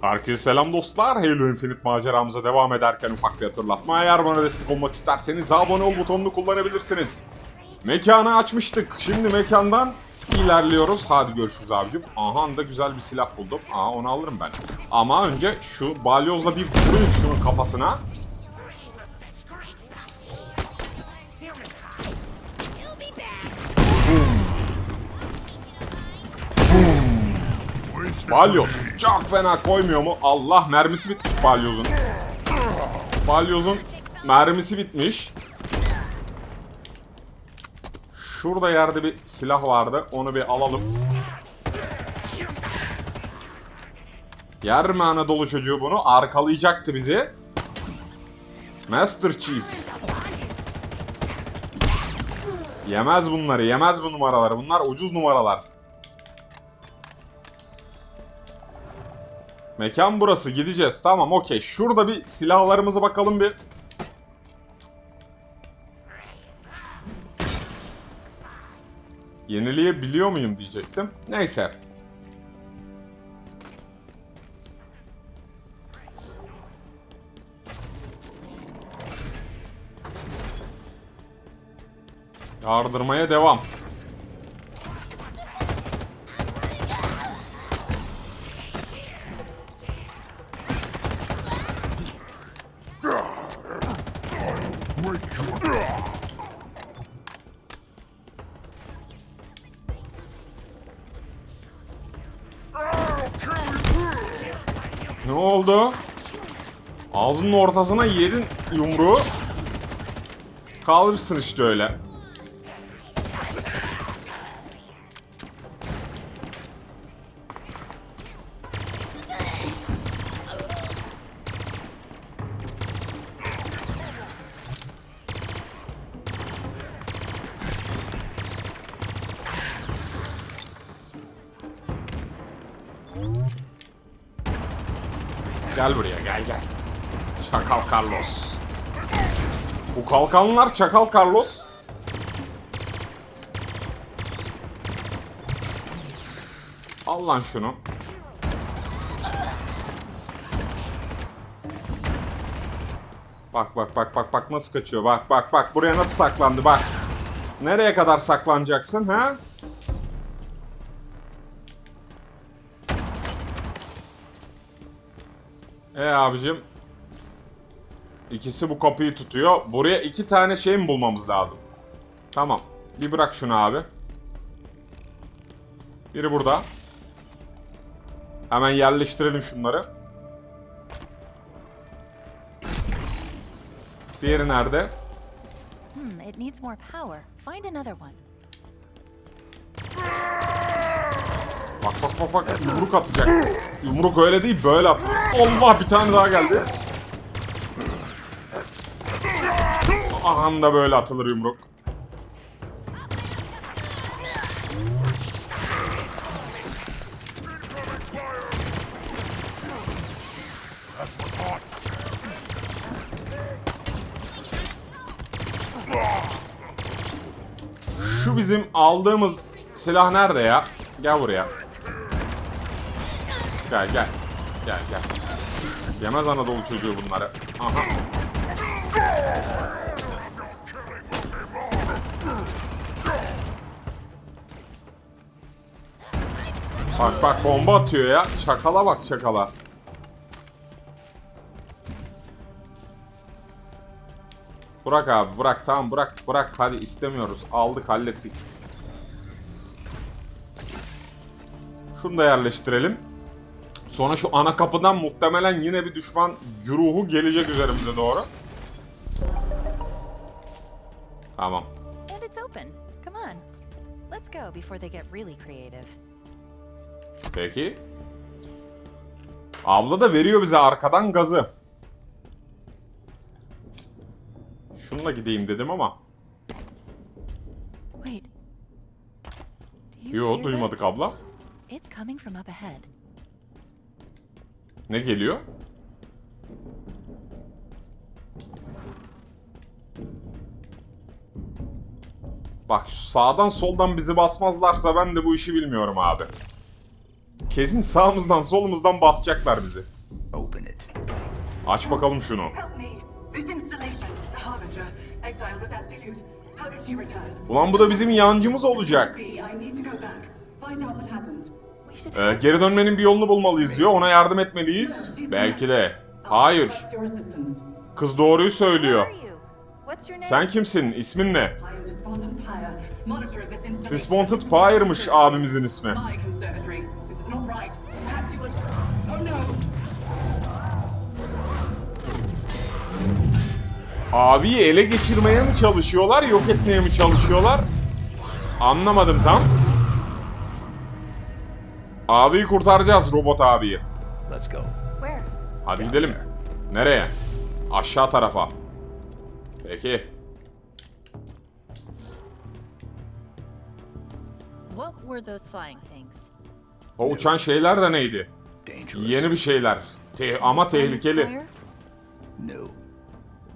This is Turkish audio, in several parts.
Herkese selam dostlar. Halo Infinite maceramıza devam ederken ufak bir hatırlatma. Eğer bana destek olmak isterseniz abone ol butonunu kullanabilirsiniz. Mekanı açmıştık. Şimdi mekandan ilerliyoruz. Hadi görüşürüz abicim. Aha da güzel bir silah buldum. Aha onu alırım ben. Ama önce şu balyozla bir vurayım şunun kafasına. Balyoz. Çok fena koymuyor mu? Allah mermisi bitmiş balyozun. Balyozun mermisi bitmiş. Şurada yerde bir silah vardı. Onu bir alalım. Yer mi Anadolu çocuğu bunu? Arkalayacaktı bizi. Master Chief. Yemez bunları, yemez bu numaraları. Bunlar ucuz numaralar. Mekan burası gideceğiz. Tamam okey. Şurada bir silahlarımıza bakalım bir. Yenileyebiliyor muyum diyecektim. Neyse. Yardırmaya devam. Ortasına yedin yumruğu. Kalırsın işte öyle. Gel buraya gel gel. Çakal Carlos. Bu kalkanlar Çakal Carlos. Al lan şunu. Bak bak bak bak bak nasıl kaçıyor. Bak bak bak buraya nasıl saklandı bak. Nereye kadar saklanacaksın ha? E abicim. İkisi bu kapıyı tutuyor. Buraya iki tane şey mi bulmamız lazım? Tamam. Bir bırak şunu abi. Biri burada. Hemen yerleştirelim şunları. Diğeri nerede? Hmm, it needs more power. Find another one. Bak bak bak bak yumruk atacak. Yumruk öyle değil böyle at. Allah bir tane daha geldi. Aha da böyle atılır yumruk. Şu bizim aldığımız silah nerede ya? Gel buraya. Gel gel. Gel gel. Yemez Anadolu çocuğu bunları. Aha. Bak bak bomba atıyor ya. Çakala bak çakala. Bırak abi bırak tamam bırak bırak hadi istemiyoruz. Aldık hallettik. Şunu da yerleştirelim. Sonra şu ana kapıdan muhtemelen yine bir düşman güruhu gelecek üzerimize doğru. Tamam. And it's open. Come on. Let's go before they get really creative. Peki. Abla da veriyor bize arkadan gazı. Şununla gideyim dedim ama. Yo duymadık abla. Ne geliyor? Bak sağdan soldan bizi basmazlarsa ben de bu işi bilmiyorum abi. Kesin sağımızdan solumuzdan basacaklar bizi. Open it. Aç bakalım şunu. Help me. This installation, the Harbinger, exile was absolute. How did she return? Ulan bu da bizim yancımız olacak. B, I need to go back. Find out what happened. We should Ee, geri dönmenin bir yolunu bulmalıyız diyor. Ona yardım etmeliyiz. Belki de. Hayır. Kız doğruyu söylüyor. Sen kimsin? İsmin ne? Dismounted Fire'mış abimizin ismi. Right. Perhaps you would. Oh no! Abiyi ele geçirmeye mi çalışıyorlar, yok etmeye mi çalışıyorlar? Anlamadım tam. Abiyi kurtaracağız robot abiyi. Let's go. Where? Hadi gidelim. Nereye? Aşağı tarafa. Peki. What were those flying things? O uçan şeyler de neydi? Yeni bir şeyler. Te- ama tehlikeli.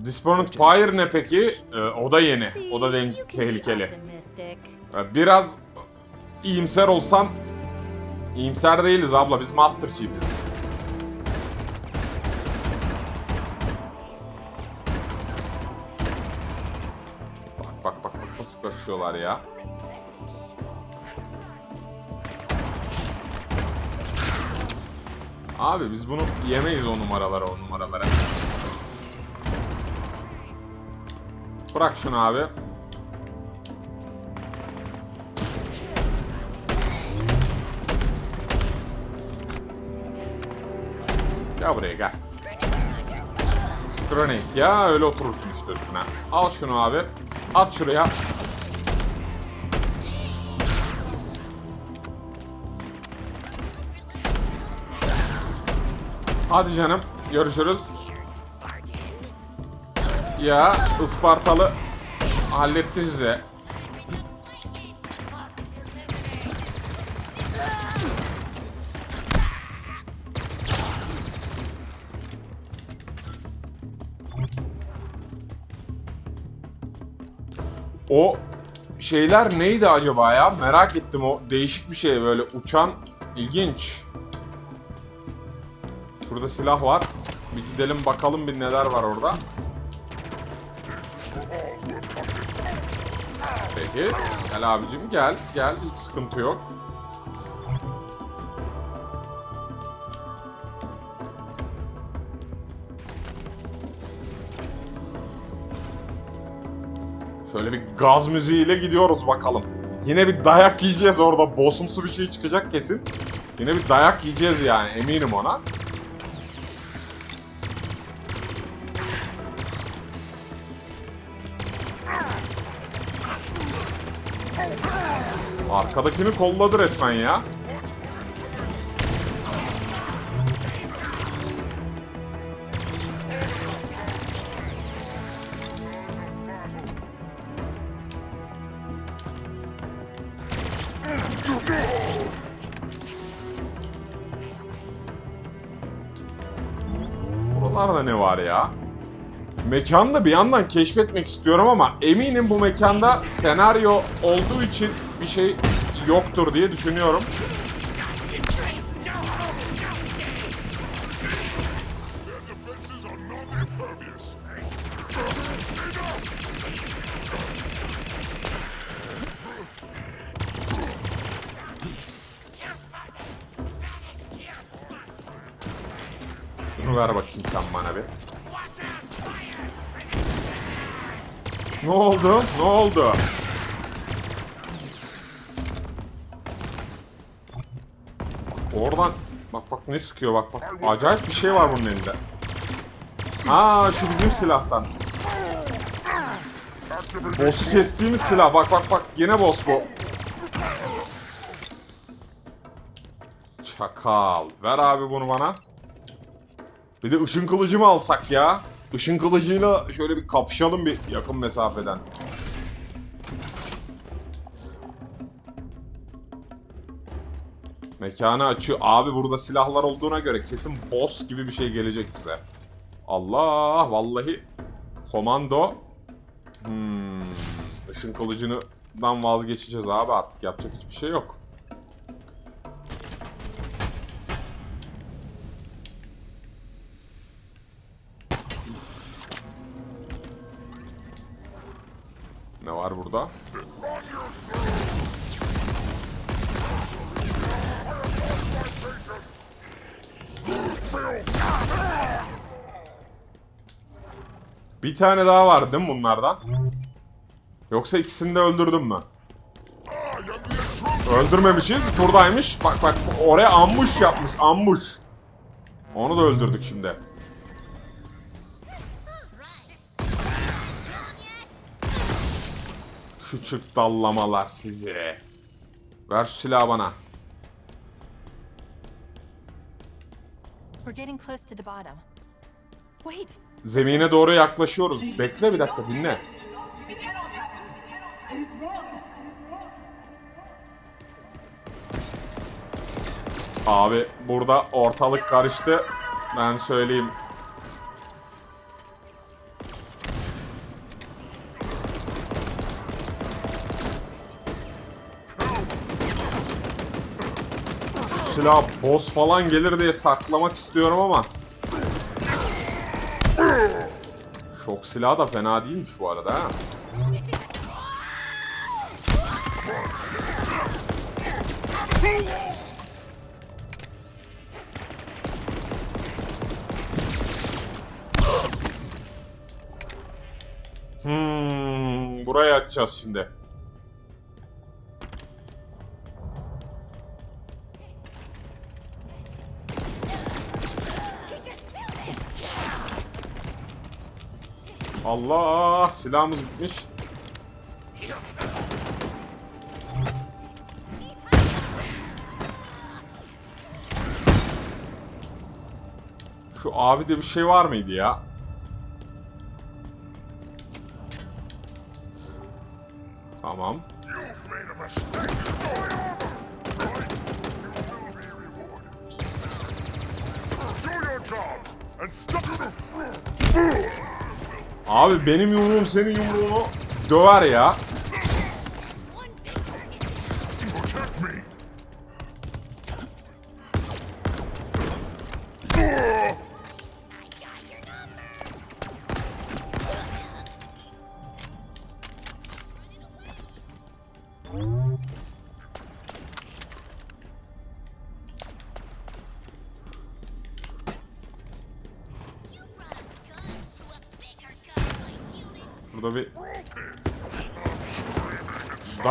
Disponent Fire ne peki? Ee, o da yeni. O da den- you can be tehlikeli. Ee, Biraz iyimser olsan... İyimser değiliz abla biz Master Chief'iz. Bak bak bak bak nasıl kaçıyorlar ya. Abi biz bunu yemeyiz o numaralara o numaralara. Bırak şunu abi. Gel buraya gel. Grenade ya öyle oturursun işte üstüne. Al şunu abi. At şuraya. Hadi canım. Görüşürüz. Ya Ispartalı halletti size. O şeyler neydi acaba ya? Merak ettim o değişik bir şey böyle uçan ilginç. Şurada silah var. Bir gidelim bakalım bir neler var orada. Peki. Gel abicim gel. Gel hiç sıkıntı yok. Şöyle bir gaz müziğiyle gidiyoruz bakalım. Yine bir dayak yiyeceğiz orada. Bossumsu bir şey çıkacak kesin. Yine bir dayak yiyeceğiz yani eminim ona. Arkadakini kolladı resmen ya. Buralarda ne var ya? Mekanı da bir yandan keşfetmek istiyorum ama eminim bu mekanda senaryo olduğu için bir şey yoktur diye düşünüyorum. Ne sıkıyor bak bak. Acayip bir şey var bunun elinde. Ha şu bizim silahtan. Boss'u kestiğimiz silah. Bak bak bak yine boss bu. Çakal. Ver abi bunu bana. Bir de ışın kılıcı mı alsak ya? Işın kılıcıyla şöyle bir kapışalım bir yakın mesafeden. Mekanı açıyor. Abi burada silahlar olduğuna göre kesin boss gibi bir şey gelecek bize. Allah vallahi komando. Hmm. Işın kılıcından vazgeçeceğiz abi artık yapacak hiçbir şey yok. Ne var burada? Bir tane daha var değil mi bunlardan? Yoksa ikisini de öldürdüm mü? Öldürmemişiz. Buradaymış. Bak bak oraya ambush yapmış. Ambush. Onu da öldürdük şimdi. Küçük dallamalar sizi. Ver şu silahı bana. Zemine doğru yaklaşıyoruz. Bekle bir dakika dinle. Abi burada ortalık karıştı. Ben söyleyeyim. Silah boss falan gelir diye saklamak istiyorum ama. Şok silahı da fena değilmiş bu arada ha. Hmm, buraya açacağız şimdi. Allah silahımız bitmiş. Şu abi de bir şey var mıydı ya? Tamam. And stop. Abi benim yumruğum senin yumruğunu döver ya.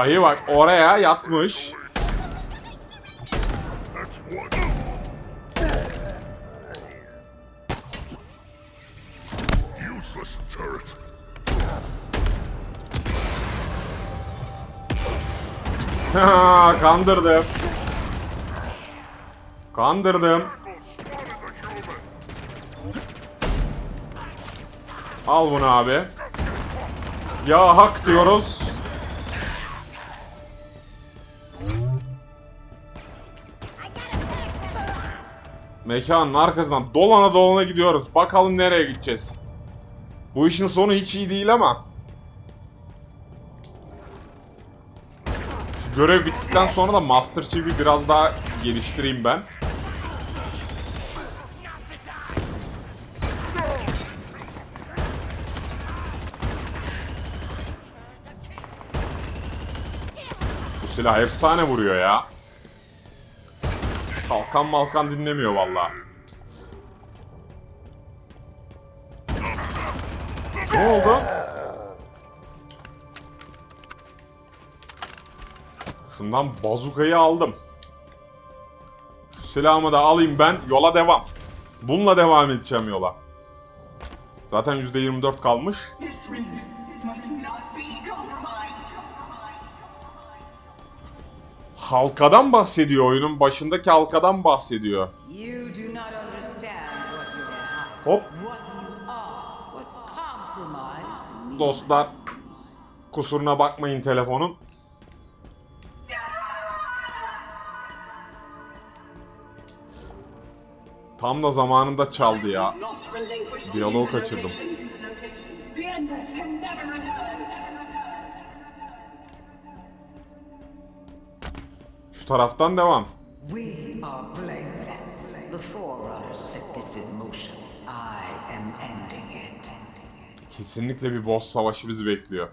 Dayı bak oraya yatmış. Kandırdım. Kandırdım. Al bunu abi. Ya hak diyoruz. Mekanın arkasından dolana dolana gidiyoruz. Bakalım nereye gideceğiz. Bu işin sonu hiç iyi değil ama. Şu görev bittikten sonra da Master Chief'i biraz daha geliştireyim ben. Bu silah efsane vuruyor ya. Kalkan malkan dinlemiyor vallahi. Ne oldu? Şundan bazukayı aldım. Şu silahımı da alayım ben. Yola devam. Bununla devam edeceğim yola. Zaten %24 kalmış. Halkadan bahsediyor oyunun başındaki halkadan bahsediyor. Hop what you are, what compromise means. dostlar kusuruna bakmayın telefonun. Tam da zamanında çaldı ya. Diyaloğu kaçırdım. Taraftan devam. We are blameless. The Forerunner set this in motion. I am ending it. Kesinlikle bir boss savaşı bizi bekliyor.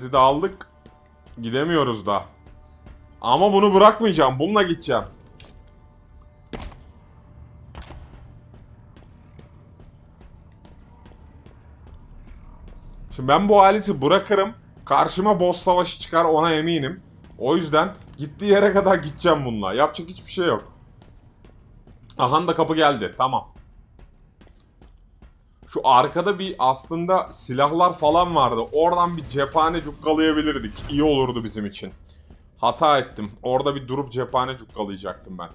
Aleti de aldık. Gidemiyoruz da. Ama bunu bırakmayacağım. Bununla gideceğim. Şimdi ben bu aleti bırakırım. Karşıma boss savaşı çıkar ona eminim. O yüzden gittiği yere kadar gideceğim bununla. Yapacak hiçbir şey yok. Aha da kapı geldi. Tamam. Şu arkada bir aslında silahlar falan vardı. Oradan bir cephane cukkalayabilirdik. İyi olurdu bizim için. Hata ettim. Orada bir durup cephane cukkalayacaktım ben.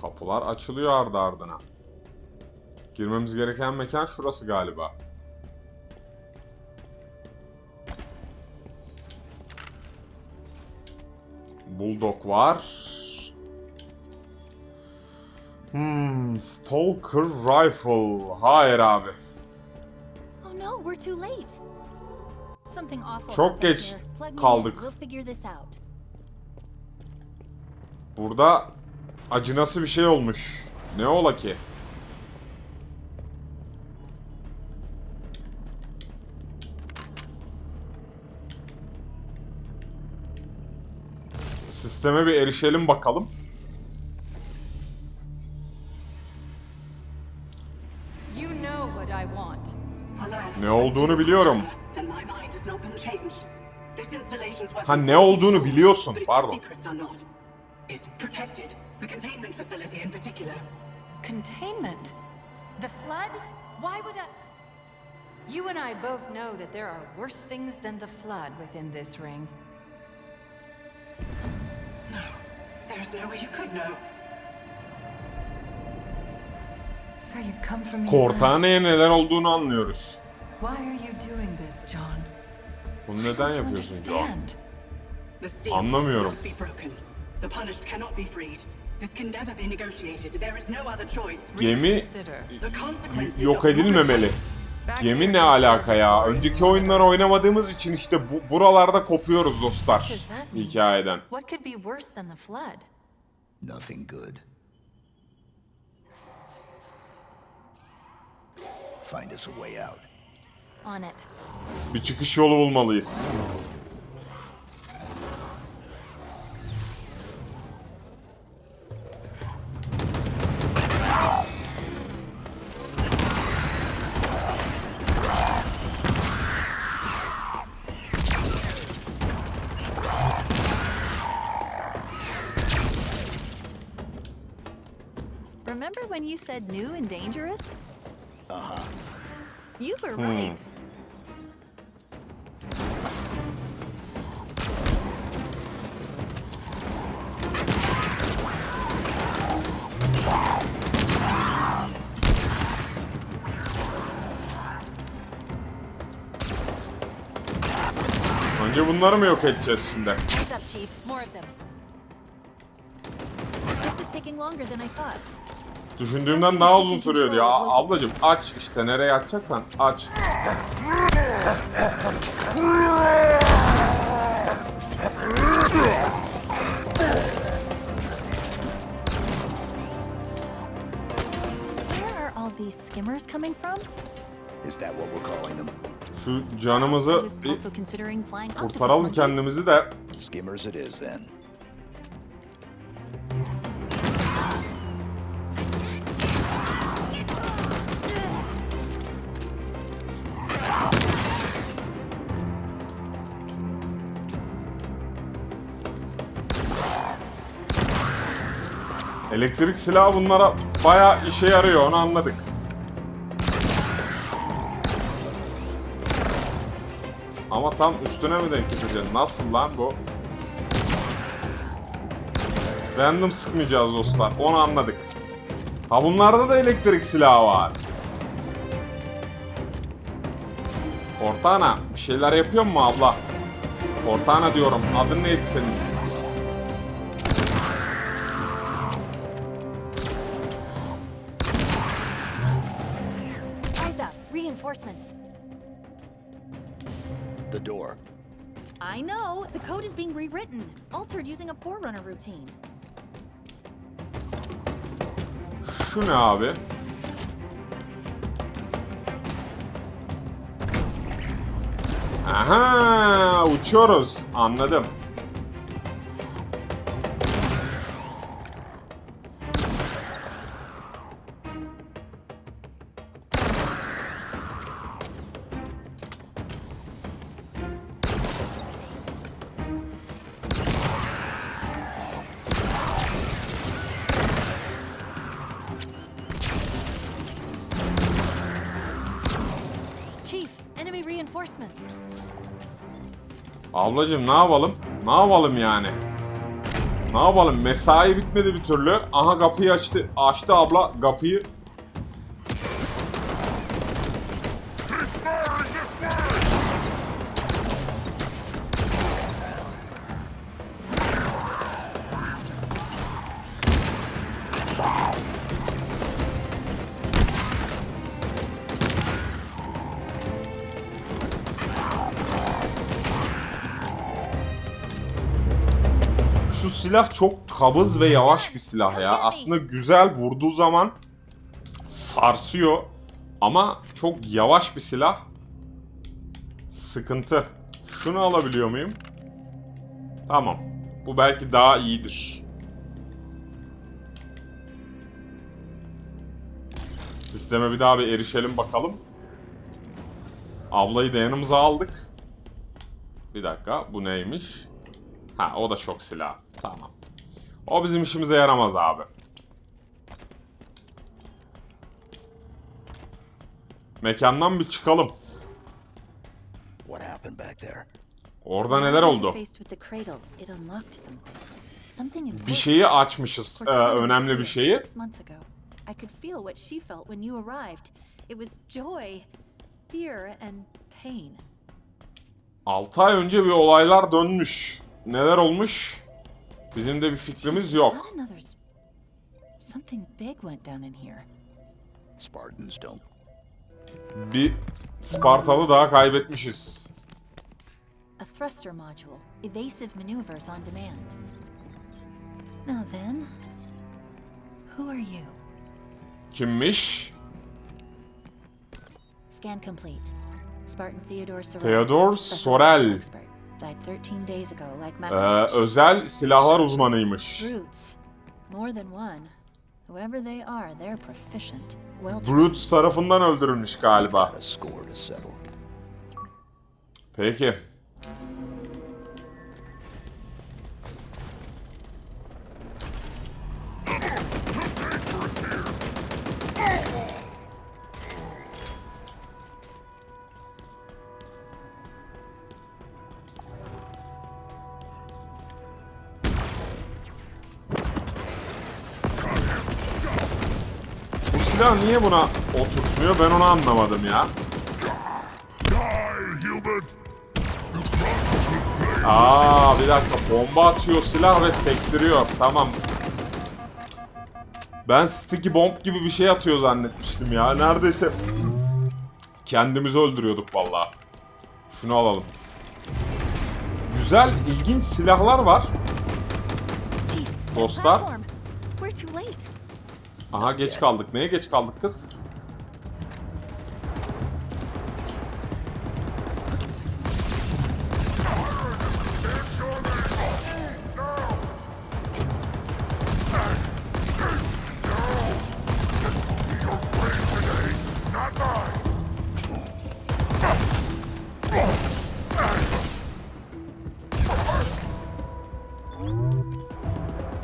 Kapılar açılıyor ardı ardına. Girmemiz gereken mekan şurası galiba. Bulldog var. Hmm, Stalker Rifle. Hayır abi. Oh no, we're too late. Something awful. Çok geç kaldık. Burada acınası bir şey olmuş. Ne ola ki? Sisteme bir erişelim bakalım. You know what I want. Alliance Ne olduğunu biliyorum. Ha ne olduğunu biliyorsun. Pardon. Containment? The flood? Why would I? You and I both know that there are worse things than the flood within this ring. There's no way you could know. So you've come for me. at last. Kortaneye neler olduğunu anlıyoruz. Why are you doing this, John? Bunu neden yapıyorsun John? understand. The seal Anlamıyorum. must not be broken. The punished cannot be freed. This can never be negotiated. There is no other choice. Gemi Reconsider. The consequences yok of edilmemeli. Here ne alaka ya? Önceki oyunları oynamadığımız için işte bu, buralarda kopuyoruz dostlar. Hikayeden. Nothing good. Find us a way out. On it. Bir çıkış yolu bulmalıyız. Said new and dangerous? Uh huh. You were right. Önce bunları mı yok edeceğiz şimdi? What's up, Chief? More of them. This is taking longer than I thought. Düşündüğümden daha uzun sürüyor diyor. Ablacım aç işte nereye açacaksan aç. Where are all these skimmers coming from? Is that what we're calling them? Şu canımızı bir also considering flying octopus kurtaralım monkeys. kendimizi de. Skimmers it is then. Elektrik silahı bunlara bayağı işe yarıyor onu anladık. Ama tam üstüne mi denk getireceksin? Nasıl lan bu? Random sıkmayacağız dostlar. Onu anladık. Ha bunlarda da elektrik silahı var. Cortana bir şeyler yapıyor mu abla? Cortana diyorum. Adın neydi senin? Forerunner routine. Şu ne abi? Aha uçuyoruz. Anladım. Ablacım ne yapalım? Ne yapalım yani? Ne yapalım? Mesai bitmedi bir türlü. Aha kapıyı açtı. Açtı abla kapıyı. Silah çok kabız ve yavaş bir silah ya. Aslında güzel vurduğu zaman sarsıyor. Ama çok yavaş bir silah. Sıkıntı. Şunu alabiliyor muyum? Tamam. Bu belki daha iyidir. Sisteme bir daha bir erişelim bakalım. Ablayı da yanımıza aldık. Bir dakika bu neymiş? Ha o da çok silah. Tamam. O bizim işimize yaramaz abi. Mekandan bir çıkalım. What happened back there? Orada neler oldu? Bir şeyi açmışız. E, 20 önemli bir şeyi. I could feel what she felt when you arrived. It was joy, fear, and pain. 6 ay önce bir olaylar dönmüş. Neler olmuş? Bizim de bir fikrimiz yok. Something big went down in here. Spartans don't. Bir Spartalı daha kaybetmişiz. A thruster module, evasive maneuvers on demand. Now then, who are you? Kimmiş? Scan complete. Spartan Theodore Sorel. Theodore Sorel. Died 13 days ago, like Ee, Malcolm. özel silahlar uzmanıymış. Brutes. More than one. Whoever they are, they're proficient. Well Brutes tarafından öldürülmüş galiba. Peki. Niye buna oturtmuyor ben onu anlamadım ya. Aa bir dakika bomba atıyor silah ve sektiriyor. Tamam. Ben sticky bomb gibi bir şey atıyor zannetmiştim ya. Neredeyse kendimizi öldürüyorduk vallahi. Şunu alalım. Güzel, ilginç silahlar var. Dostlar. platform. We're too late. Aha geç kaldık. Neye geç kaldık kız?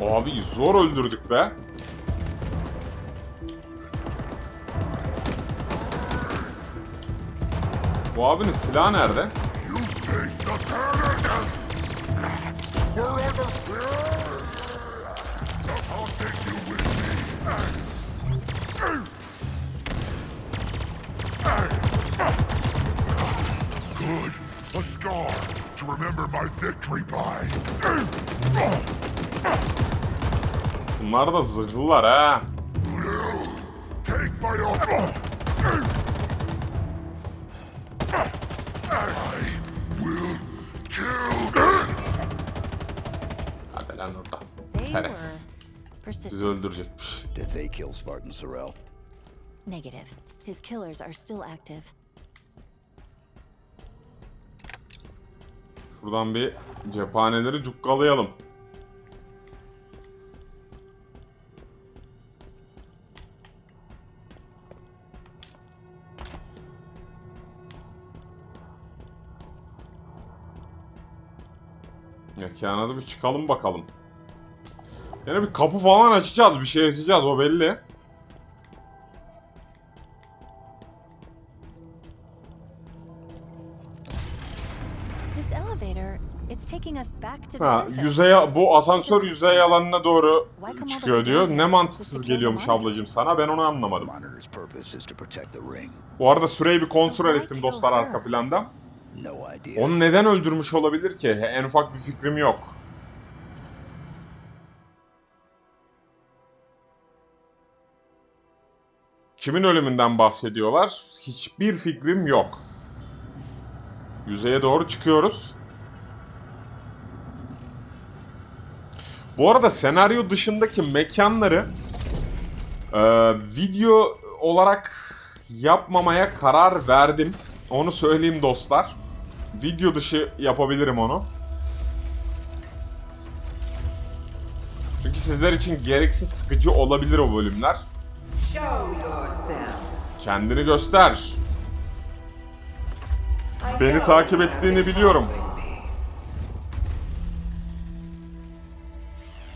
Abi zor öldürdük be. Bu abinin silahı nerede? Good. A scar to remember my victory by. Bunlar da zırhlılar ha. Take my They were Teres. Bizi öldürecekmiş. Did they kill Spartan Sorrel? Negative. His killers are still active. Şuradan bir cephaneleri cukkalayalım. Mekana da bir çıkalım bakalım. Yine bir kapı falan açacağız, bir şey açacağız o belli. Ha, yüzeye bu asansör yüzey alanına doğru çıkıyor diyor. Ne mantıksız geliyormuş ablacığım sana ben onu anlamadım. Bu arada süreyi bir kontrol ettim dostlar arka planda. Onu neden öldürmüş olabilir ki? En ufak bir fikrim yok. Kimin ölümünden bahsediyorlar? Hiçbir fikrim yok. Yüzeye doğru çıkıyoruz. Bu arada senaryo dışındaki mekanları e, video olarak yapmamaya karar verdim. Onu söyleyeyim dostlar. Video dışı yapabilirim onu. Çünkü sizler için gereksiz sıkıcı olabilir o bölümler. Kendini göster. Beni takip ettiğini biliyorum.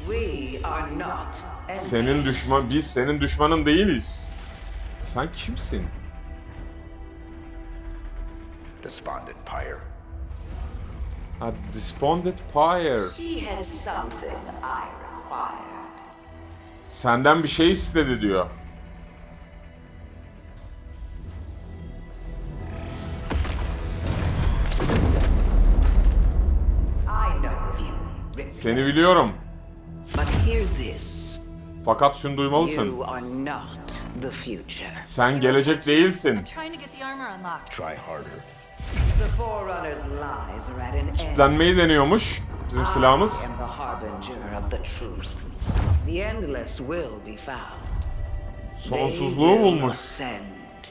We are not enemies. Senin düşman, biz senin düşmanın değiliz. Sen kimsin? Despondent Pyre. Ha, Despondent Pyre. She had something I required. Senden bir şey istedi diyor. I know of you, Rick. Seni biliyorum. But hear this. Fakat şunu duymalısın. You are not the future. Sen gelecek değilsin. Try harder. Kitlenmeyi deniyormuş bizim silahımız. Sonsuzluğu bulmuş.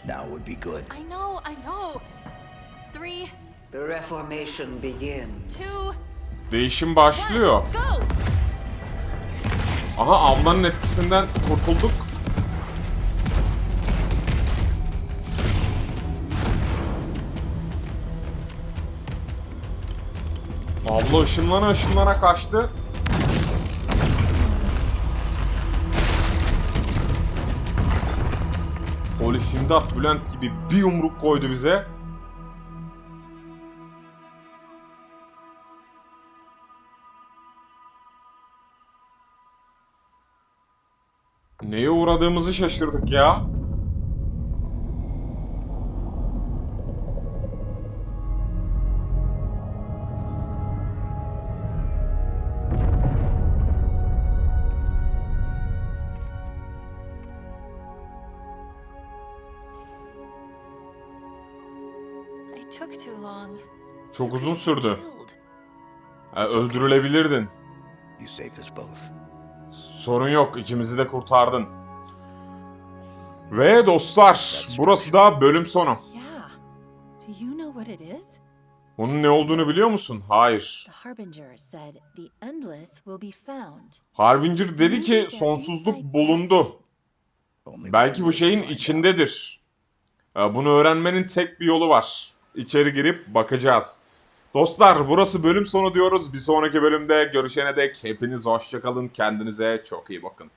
Now would be good. I know, I know. Three, The Reformation begins. two, Değişim başlıyor. Aha ablanın etkisinden kurtulduk. Abla ışınlana ışınlana kaçtı. Polis imdat Bülent gibi bir yumruk koydu bize. Neye uğradığımızı şaşırdık ya. Çok uzun sürdü. Ha, öldürülebilirdin. Sorun yok, ikimizi de kurtardın. Ve dostlar, burası da bölüm sonu. Bunun ne olduğunu biliyor musun? Hayır. Harbinger dedi ki sonsuzluk bulundu. Belki bu şeyin içindedir. Bunu öğrenmenin tek bir yolu var. İçeri girip bakacağız. Dostlar burası bölüm sonu diyoruz. Bir sonraki bölümde görüşene dek hepiniz hoşçakalın. Kendinize çok iyi bakın.